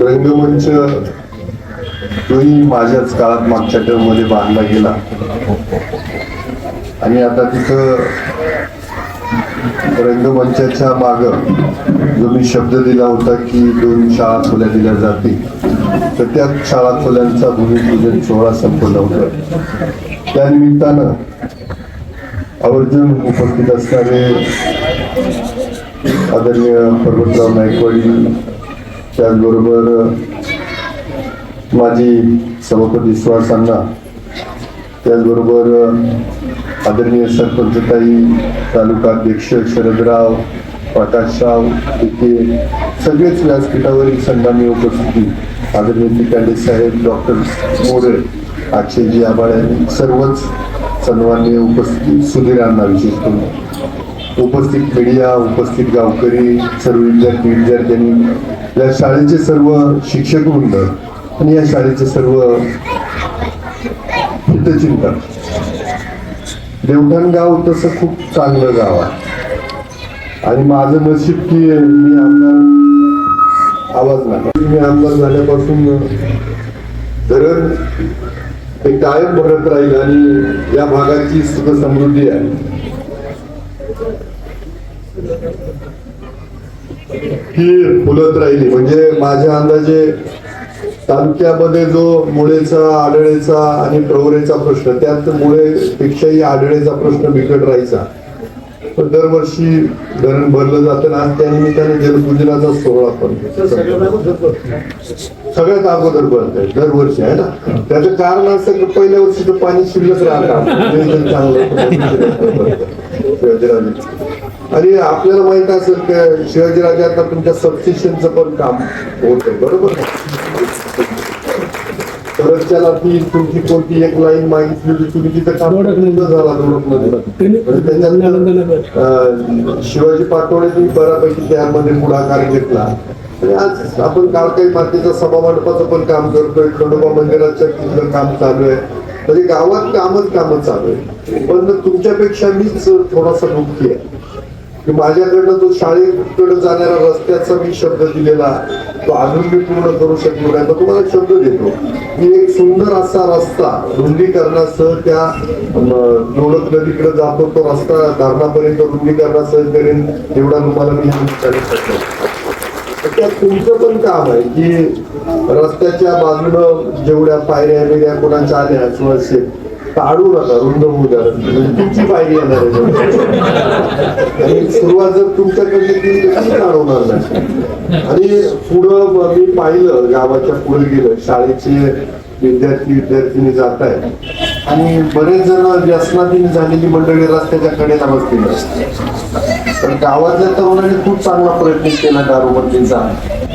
रंगमंच तोही माझ्याच काळात मागच्या टर्ममध्ये बांधला गेला. आणि आता तिथं रंगमंचाच्या माग जो मी शब्द दिला होता की दोन शाळा खोल्या दिल्या जातील तर त्या शाळा खोल्यांचा भूमिपूजन सोहळा संपवला होता त्यानिमित्तानं आवर्जून उपस्थित असणारे आदरणीय पर्वतराव नायकवाडी त्याचबरोबर माजी सभापती विश्वासांना त्याचबरोबर आदरणीय सरपंचताई तालुका अध्यक्ष शरदराव प्रकाशराव इथे सगळेच व्यासपीठावरील संघाने उपस्थिती आदरणीय तिकांडे साहेब डॉक्टर मोरे अक्षयजी आबाळे सर्वच सन्मान्य उपस्थित सुधीरांना विशेष करून उपस्थित मीडिया उपस्थित गावकरी सर्व विद्यार्थी विद्यार्थ्यांनी या शाळेचे सर्व शिक्षक वृंद आणि या शाळेचे सर्व हितचिंतक. देवठाण गाव तसं खूप चांगलं गाव आहे. आणि माझं नशीब की मी आमदार आवाज नाही मी आमदार झाल्यापासून धरण हे कायम भरत राहील आणि या भागाची सुख समृद्धी आहे. ही फुलत राहिली. म्हणजे माझ्या अंदाजे तालुक्यामध्ये जो मुळेचा आढळेचा आणि प्रवरेचा प्रश्न त्यात मुळेपेक्षाही आढळेचा प्रश्न बिकट राहायचा. पण दरवर्षी धरण भरलं जातं आणि आज त्या निमित्ताने जलपूजनाचा सोहळा पण सगळ्यात अगोदर भरत दरवर्षी आहे ना? त्याचं कारण असं की पहिल्या वर्षी तर पाणी शिल्लक राहतं. चांगलं आणि आपल्याला माहीत असेल की शिवाजीराजे आता तुमच्या सबस्टेशनचं पण काम होत आहे बरोबर त्याला ती तुमची कोणती एक लाईन मागितली तुम्ही तिथं काम झाला म्हणजे त्याच्यात शिवाजी पाटोळेंनी बऱ्यापैकी त्यामध्ये पुढाकार घेतला. आणि आज आपण काळकाई मातेच्या सभा मंडपाचं पण काम करतोय खंडोबा मंदिराचं तिथलं काम चालू आहे. म्हणजे गावात कामच कामच चालू आहे. पण तुमच्यापेक्षा मीच थोडासा दुःखी आहे. की माझ्याकडनं तो शाळेकडे जाणाऱ्या रस्त्याचा मी शब्द दिलेला तो अजून मी पूर्ण करू शकलो नाही. तर तुम्हाला शब्द देतो. मी एक सुंदर असा रस्ता रुंदीकरणासह त्या दोडक नदीकडे जातो तो रस्ता धरणापर्यंत रुंदीकरणासह करेन एवढा तुम्हाला मी विचारू शकतो त्यात तुमचं पण काम आहे की रस्त्याच्या बाजूनं जेवढ्या पायऱ्या बिऱ्या कोणाच्या आल्या किंवा असेल काढू नका रुंद होऊ द्या. म्हणजे तुमची पायरी येणार आहे. आणि सुरुवात जर तुमच्याकडे केली तर काढवणार नाही. आणि पुढं मी पाहिलं गावाच्या पुढे गेलं शाळेचे विद्यार्थी विद्यार्थिनी जात आहेत. आणि बरेच जण व्यसनाधीन झालेली मंडळी रस्त्याच्या कडेला बसलेली असतात. तर गावातल्या तरुणांनी खूप चांगला प्रयत्न केला दारूबंदीचा.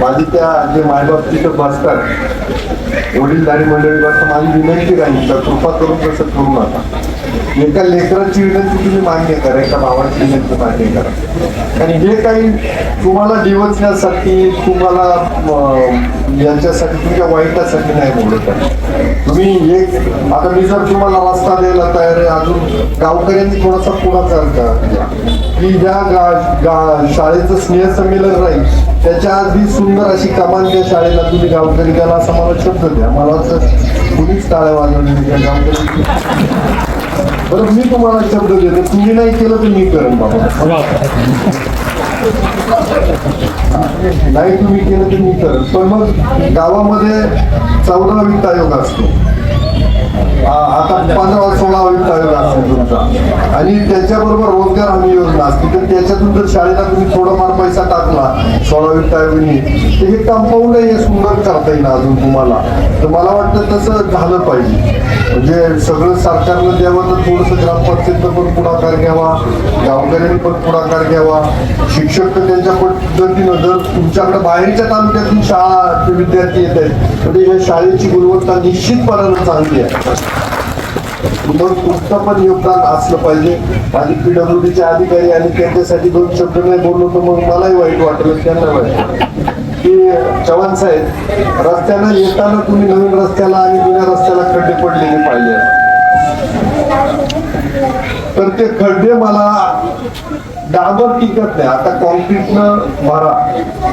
माझी त्या जे मायबाप तिथं बसतात वडीलधारी मंडळी बसतात माझी विनंती राहील तर कृपा करून तसं करू नका. एका लेकराची विनंती तुम्ही मान्य करा एका भावाची विनंती मान्य करा. आणि हे काही तुम्हाला डिवचण्यासाठी तुम्हाला यांच्यासाठी तुमच्या वाईटासाठी नाही बोलत आहे तुम्ही एक आता मी जर तुम्हाला रस्ता द्यायला तयार आहे अजून गावकऱ्यांनी थोडासा पुढाकार करा की ज्या गा गा शाळेचं स्नेहसंमेलन राहील त्याच्या आधी सुंदर अशी कमान त्या शाळेला तुम्ही गावकरी द्याला असा मला शब्द द्या. मला वाटतं कुणीच टाळ्या वाजवली त्या गावकरी बरं मी तुम्हाला शब्द देतो. तुम्ही नाही केलं तर मी करेन बाबा. नाही तुम्ही केलं तर मी पण मग गावामध्ये चौदा वित्त आयोग असतो. आता पंधरा सोळा वित्त असेल तुमचा. आणि त्याच्याबरोबर रोजगार हमी योजना असते. तर त्याच्यातून जर शाळेला तुम्ही थोडाफार पैसा टाकला सोळा वित्त आयोगाने तर हे कंपाऊंड हे सुंदर करता येईल अजून तुम्हाला. तर मला वाटतं तसं झालं पाहिजे. म्हणजे सगळं सरकारनं द्यावं तर थोडंसं ग्रामपंचायतनं पण पुढाकार घ्यावा गावकऱ्यांनी पण पुढाकार घ्यावा. शिक्षक तर त्यांच्या पद्धतीनं जर तुमच्याकडे बाहेरच्या तालुक्यातून शाळा ते विद्यार्थी येत आहेत म्हणजे या शाळेची गुणवत्ता निश्चितपणानं चांगली आहे. मग तुमचं पण योगदान असलं पाहिजे. आणि पीडब्ल्यूडीचे अधिकारी आणि त्यांच्यासाठी दोन शब्द नाही बोललो तर मग मलाही वाईट वाटलं त्यांना वाईट की चव्हाण साहेब रस्त्यानं येताना तुम्ही नवीन रस्त्याला आणि जुन्या रस्त्याला खड्डे पडलेले पाहिले. तर ते खड्डे मला डांबर टिकत नाही. आता कॉन्क्रीटनं भरा.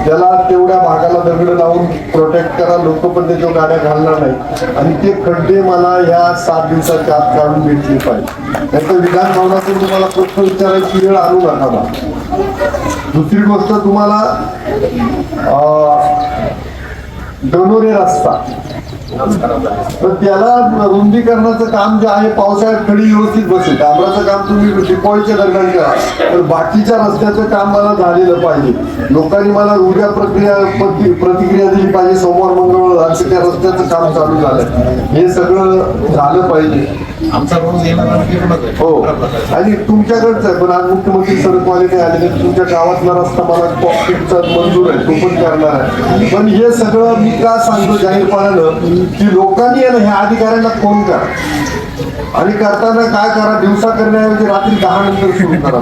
त्याला तेवढ्या भागाला दगड लावून प्रोटेक्ट करा. लोक पण त्याच्यावर गाड्या घालणार नाही आणि ते खड्डे मला ह्या सात दिवसाच्या आत काढून भेटले पाहिजे. त्याचं विधानभवनातून तुम्हाला प्रश्न विचारायची वेळ आणू नका मला दुसरी गोष्ट तुम्हाला डोनोरे रस्ता. तर त्याला रुंदीकरणाचं काम जे आहे पावसाळ्यात खडी व्यवस्थित बसेल. डांबराचं काम तुम्ही डिपॉईच्या दरम्यान करा. तर बाकीच्या रस्त्याचं काम मला झालेलं पाहिजे. लोकांनी मला उद्या प्रक्रिया प्रतिक्रिया दिली पाहिजे सोमवार मंगळवार असं त्या रस्त्याचं काम चालू झालं हे सगळं झालं पाहिजे. आमचा रोज येणार हो आणि तुमच्याकडचं आहे पण आज मुख्यमंत्री सडकवाले नाही आले तुमच्या गावातला रस्ता मला कॉन्क्रीटचा मंजूर आहे तो पण करणार आहे. पण हे सगळं मी का सांगतो जाहीरपणानं की लोकांनी आहे ना ह्या अधिकाऱ्यांना फोन करा. आणि करताना काय करा दिवसा करण्याऐवजी रात्री दहा नंतर सुरू करा.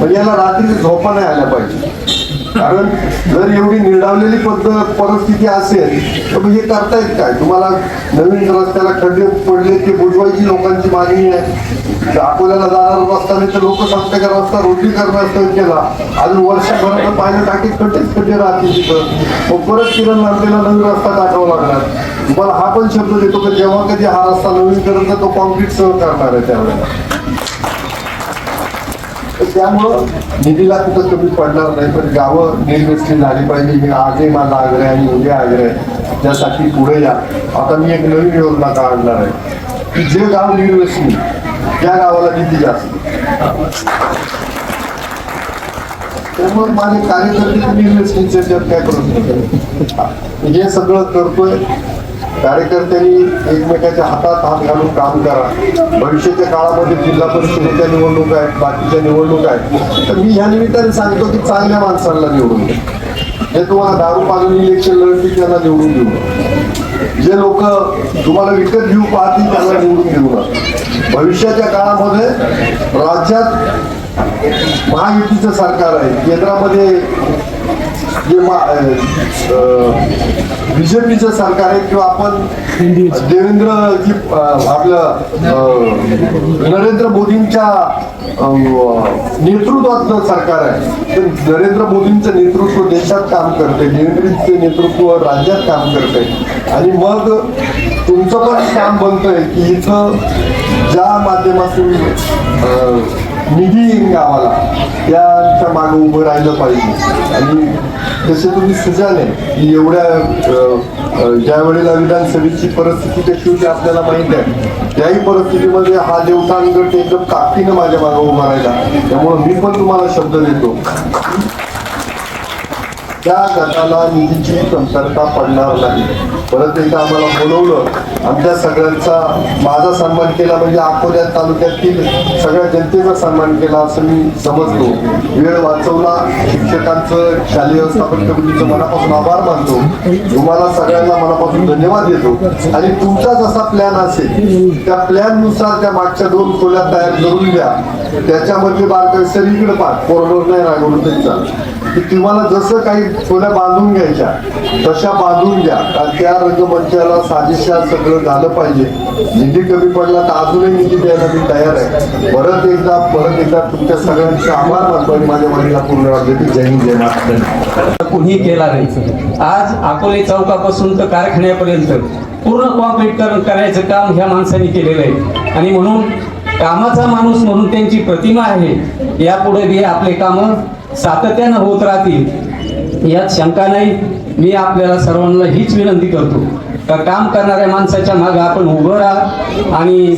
पण याला रात्री झोपा नाही आल्या पाहिजे. कारण जर एवढी निर्डावलेली पद्धत परिस्थिती असेल तर मग हे करतायत काय? तुम्हाला नवीन रस्त्याला खड्डे पडले ते बुजवायची लोकांची मागणी आहे. अकोल्याला जाणार रस्ता नाही तर लोक सांगतात का रस्ता रोटी करण्याचा केला अजून वर्षभरात पाहिलं टाकीत खड्डेच खड्डे राहतील तिथं. मग परत किरण लांबेला नवीन रस्ता टाकावा लागणार. मला हा पण शब्द देतो की जेव्हा कधी हा रस्ता नवीन करत तर तो कॉन्क्रीट सह करणार आहे त्यावेळेला. त्यामुळं निधीला कुठं कमी पडणार नाही पण गावं निर्व्यवस्थित झाली पाहिजे मी आजही माझा आग्रह आणि उद्या आग्रह आहे. त्यासाठी पुढे या. आता मी एक नवीन योजना काढणार आहे की जे गाव निर्व्यसनी त्या गावाला निधी जास्त. त्यामुळे माझे कार्यकर्ते निर्व्यसनीचे जग काय करू हे सगळं करतोय. कार्यकर्त्यांनी एकमेकाच्या हातात हात घालून काम करा. भविष्याच्या काळामध्ये जिल्हा परिषदेच्या निवडणूक आहेत बाकीच्या निवडणूक आहेत. तर मी ह्या निमित्ताने सांगतो की चांगल्या माणसांना निवडून द्या. जे तुम्हाला दारू पाणी इलेक्शन लढतील त्यांना निवडून देऊ जे लोक तुम्हाला विकत घेऊ पाहतील त्यांना निवडून देऊ नका. भविष्याच्या काळामध्ये राज्यात महायुतीचं सरकार आहे. केंद्रामध्ये जे बीजेपीचं सरकार आहे किंवा आपण देवेंद्र जी आपलं नरेंद्र मोदींच्या नेतृत्वातलं सरकार आहे. तर नरेंद्र मोदींचं नेतृत्व देशात काम करते देवेंद्रचं नेतृत्व राज्यात काम करते. आणि मग तुमचं पण काम बनतंय की इथं ज्या माध्यमातून निधी गावाला याच्या मागे उभं राहिलं पाहिजे. आणि तसे तुम्ही सुजान की एवढ्या ज्या वेळेला विधानसभेची परिस्थिती कशी होती आपल्याला माहीत आहे. त्याही परिस्थितीमध्ये हा देवतान गट एकदम ताकदीनं माझ्या मागे उभा राहिला. त्यामुळं मी पण तुम्हाला शब्द देतो. त्या गटाला निधीची कमतरता पडणार नाही. परत एकदा आम्हाला बोलवलं आमच्या सगळ्यांचा माझा सन्मान केला म्हणजे अकोल्या तालुक्यातील सगळ्या जनतेचा सन्मान केला असं मी समजतो. वेळ वाचवला. शिक्षकांचं शालेय व्यवस्थापन कमिटीचं मनापासून आभार मानतो. तुम्हाला सगळ्यांना मनापासून धन्यवाद देतो. आणि तुमचा जसा प्लॅन असेल त्या प्लॅननुसार त्या मागच्या दोन खोल्या तयार करून द्या. त्याच्यामध्ये बारकाई सगळीकडे पाठ कोरडोर नाही रागवलं त्यांचा. तुम्हाला जसं काही खोल्या बांधून घ्यायच्या तशा बांधून घ्या कारण त्या रंगमंचाला साजेशा सगळं झालं पाहिजे. निधी कमी पडला तर अजूनही निधी द्यायला मी तयार आहे. परत एकदा परत एकदा तुमच्या सगळ्यांचे आभार मानतो आणि माझ्या वडिला पूर्ण राज्य जय हिंद जय महाराष्ट्र. कुणी केला नाही. आज अकोले चौकापासून तर कारखान्यापर्यंत पूर्ण कॉम्प्लीटकरण करायचं काम ह्या माणसाने केलेलं आहे. आणि म्हणून कामाचा माणूस म्हणून त्यांची प्रतिमा आहे. यापुढे बी आपले कामं सातत्यानं होत राहतील. यात शंका नाही. मी आपल्याला सर्वांना हीच विनंती करतो का काम करणाऱ्या माणसाच्या मागे आपण उभं राहा आणि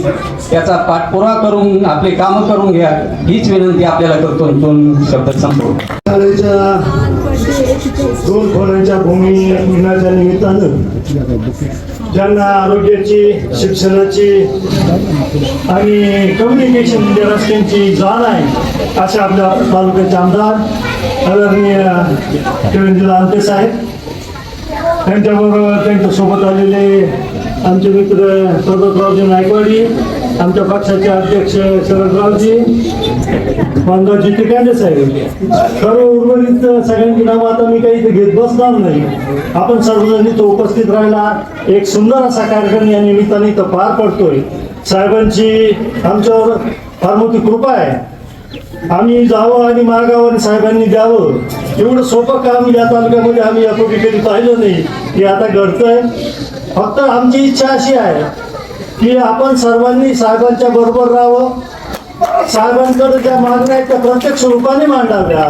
त्याचा पाठपुरा करून आपले कामं करून घ्या. हीच विनंती आपल्याला करतो दोन शब्द संपवतो. दोन खोल्यांच्या मिळण्याच्या निमित्तानं ज्यांना आरोग्याची शिक्षणाची आणि कम्युनिकेशन म्हणजे रस्त्यांची जाण आहे असे आपल्या तालुक्याचे आमदार आदरणीय किरणजी आमटे साहेब. त्यांच्याबरोबर त्यांच्यासोबत आलेले आमचे मित्र सौगतरावजी नायकवाडी आमच्या पक्षाचे अध्यक्ष शरदरावजी मानगावजी कांदे साहेब. सर्व उर्वरित सगळ्यांची नावं आता मी काही इथे घेत बसणार नाही. आपण सर्वजण इथं उपस्थित राहिला. एक सुंदर असा कार्यक्रम या निमित्ताने इथं पार पडतोय. साहेबांची आमच्यावर फार मोठी कृपा आहे. आम्ही जावं आणि मागावं आणि साहेबांनी द्यावं. एवढं सोपं काम या तालुक्यामध्ये आम्ही यापूर्वी कधी पाहिलं नाही. की आता घडतंय. फक्त आमची इच्छा अशी आहे. की आपण सर्वांनी साहेबांच्या बरोबर राहावं. साहेबांकडे ज्या मागण्या आहेत त्या प्रत्यक्ष रूपाने मांडाव्या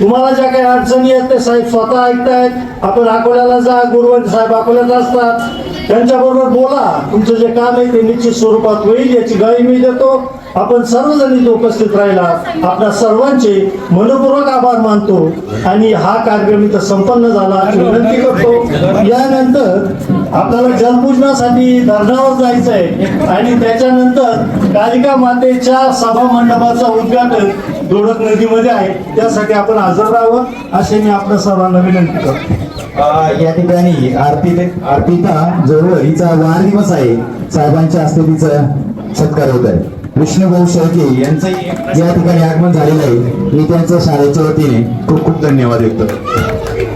तुम्हाला ज्या काही अडचणी आहेत ते साहेब स्वतः ऐकतायत. आपण अकोल्याला जा गुरुवारी साहेब अकोल्यात असतात. त्यांच्याबरोबर बोला. तुमचं जे काम आहे ते निश्चित स्वरूपात होईल याची गाई मी देतो. आपण सर्वजण इथे उपस्थित राहिला. आपल्या सर्वांचे मनपूर्वक आभार मानतो. आणि हा कार्यक्रम इथं संपन्न झाला. विनंती करतो. यानंतर आपल्याला जलपूजनासाठी धरणावर जायचं आहे आणि त्याच्यानंतर कालिका मातेच्या सभा मंडपाचं उद्घाटन दोडक नदीमध्ये आहे. त्यासाठी आपण हजर राहावं. असे मी आपल्या सर्वांना विनंती करतो. या ठिकाणी आरती अर्पिता जवळ हिचा वाढदिवस आहे. साहेबांच्या हस्ते तिचा सत्कार होत आहे. विष्णुभाऊ शेळके यांचं या ठिकाणी आगमन झालेलं आहे. मी त्यांच्या शाळेच्या वतीने खूप खूप धन्यवाद देतो